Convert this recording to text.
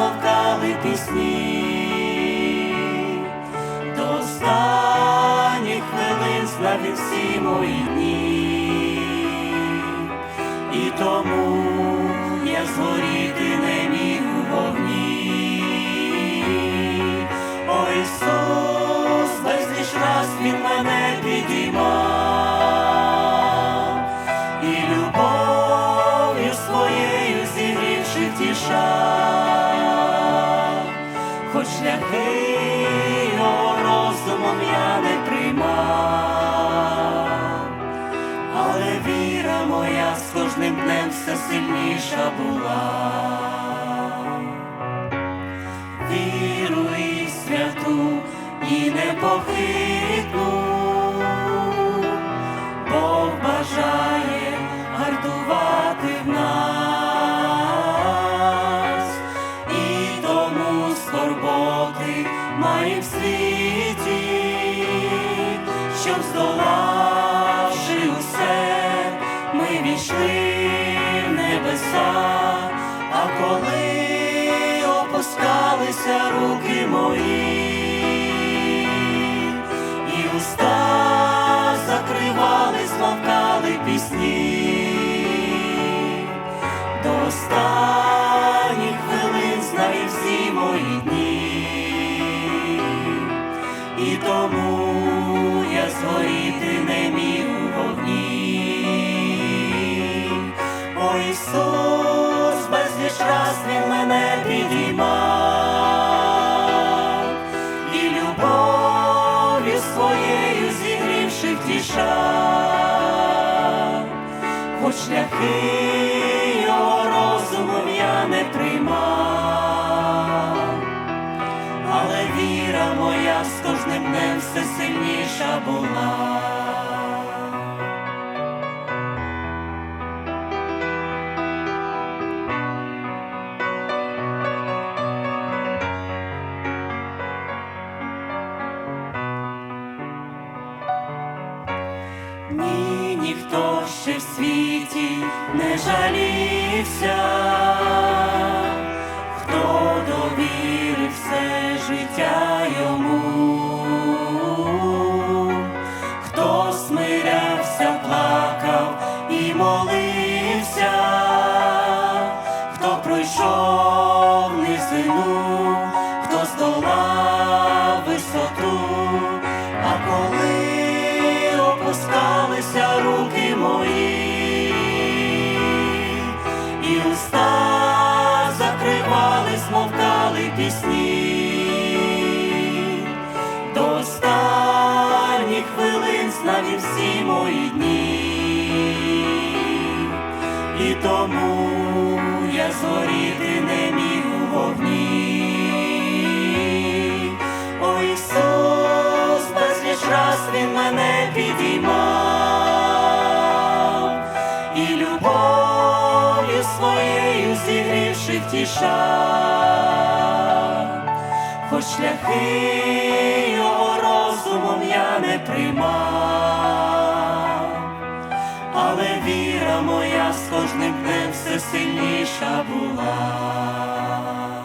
закривали, змовкали пісні, до останніх хвилин він всі мої дні, і тому я згоріти не міг у вогні. О Ісус, безліч раз Він мене підіймав, і любов'ю своєю зігрівши втішав, шляхи його розумом я не приймав, але віра моя з кожним днем все сильніша була. Віру і святу і непохитну, скорботи має в світі, щоб здолавши усе, ми війшли в небеса, а коли опускалися руки мої, і уста закривали, змовкали пісні, до останніх і любов'ю своєю зігрівши втішав, хоч шляхи його розумом я не приймав, але віра моя з кожним все сильніша була. Ні, ніхто ще в світі не жалівся, пісні, до останніх хвилин знав всі мої дні, і тому я згоріти не міг у вогні. О Ісус, безліч раз Він мене підіймав, і любов'ю своєю зігрівши втішав, шляхи його розумом я не приймав, але віра моя з кожним днем все сильніша була.